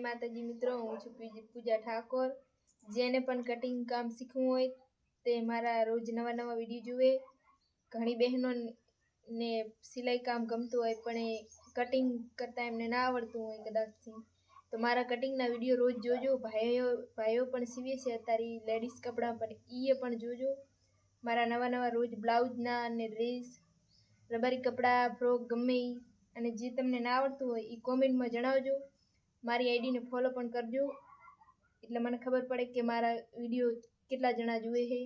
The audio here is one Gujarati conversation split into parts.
માતાજી મિત્રો, હું છું પૂજા ઠાકોર. જેને પણ કટિંગ કામ શીખવું હોય તે મારા રોજ નવા નવા વીડિયો જુએ. ઘણી બહેનો ને સિલાઈ કામ ગમતું હોય પણ એ કટિંગ કરતાં એમને ના આવડતું હોય કદાચથી તો મારા કટિંગના વીડિયો રોજ જોજો. ભાઈઓ ભાઈઓ પણ સીવે છે. અત્યારે લેડીઝ કપડાં પણ એ પણ જોજો. મારા નવા નવા રોજ બ્લાઉઝના અને ડ્રેસ રબારી કપડાં ફ્રોક ગમે અને જે તમને ના આવડતું હોય એ કોમેન્ટમાં જણાવજો. મારી આઈડીને ફોલો પણ કરજો. એટલે મને ખબર પડે કે મારા વીડિયો કેટલા જણા જુએ છે.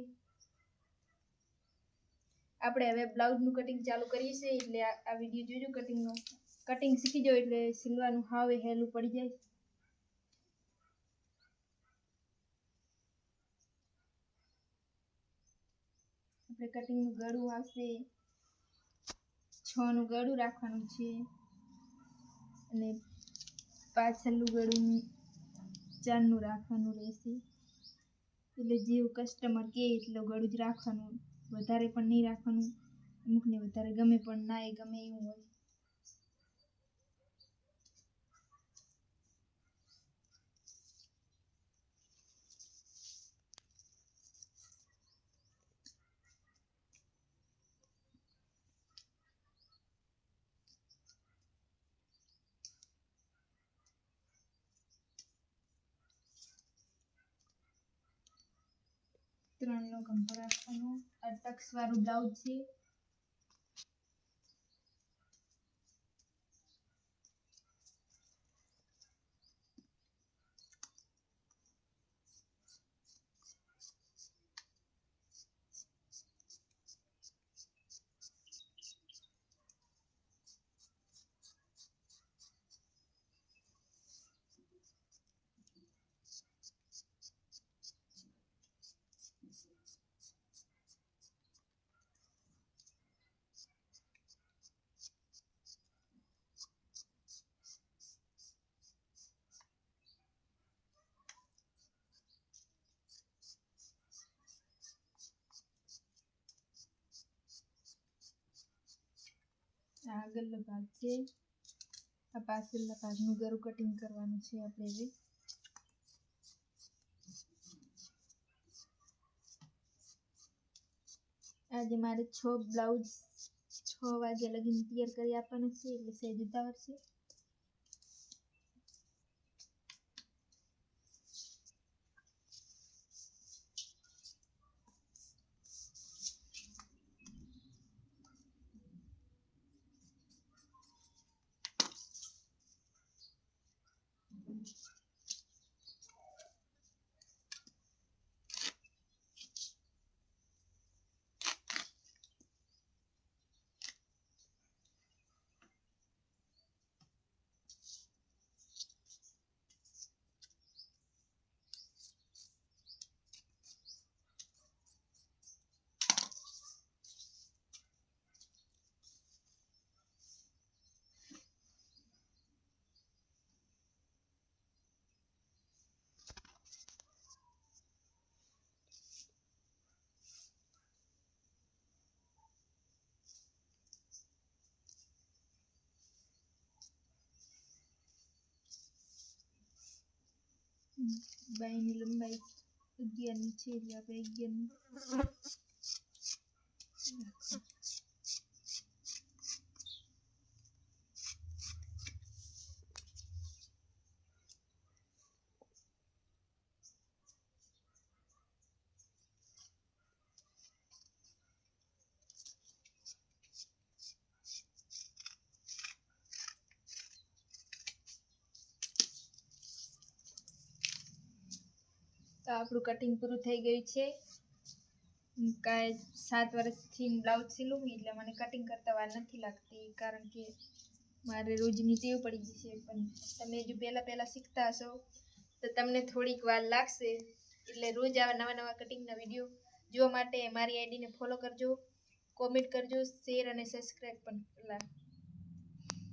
આપણે હવે બ્લાઉઝનું કટિંગ ચાલુ કરીએ છીએ, એટલે આ વીડિયો જોજો કટિંગનો કટિંગ શીખી જાઓ એટલે સિલવાનું હાવ, હેલું પડી જાય. આપણે કટિંગનું ગળું આવશે. છનું ગળું રાખવાનું છે. અને પાછળનું ગળું ચારનું રાખવાનું રહેશે. એટલે જેવું કસ્ટમર કહે એટલું ગળું જ રાખવાનું. વધારે પણ નહીં રાખવાનું. અમુકને વધારે ગમે પણ ના એ ગમે એવું હોય. ત્રણનો ગંભો રાખવાનો. આ ટક્સવાળું બ્લાઉઝ છે આ આગળનો ભાગ છે. આ પાછળના ભાગનું ગરું કટિંગ કરવાનું છે આપણે એવી આજે મારે છ બ્લાઉઝ છ વાગ્યા લગીને તૈયાર કરી આપવાના છે, એટલે સહેજ ઉતાવળ છે. બાયની લંબાઈ અગિયારની છે એટલે આપણે અગિયારની આપણું કટિંગ પૂરું થઈ ગયું છે. કાંઈ સાત વર્ષથી બ્લાઉઝ સીલું એટલે મને કટિંગ કરતા વાર નથી લાગતી, કારણ કે મારે રોજની ટેવ પડી ગઈ છે. પણ તમે જો પહેલાં પહેલાં શીખતા હશો, તો તમને થોડીક વાર લાગશે. એટલે રોજ આવા નવા નવા કટિંગના વીડિયો જોવા માટે મારી આઈડીને ફોલો કરજો કોમેન્ટ કરજો શેર અને સબસ્ક્રાઈબ પણ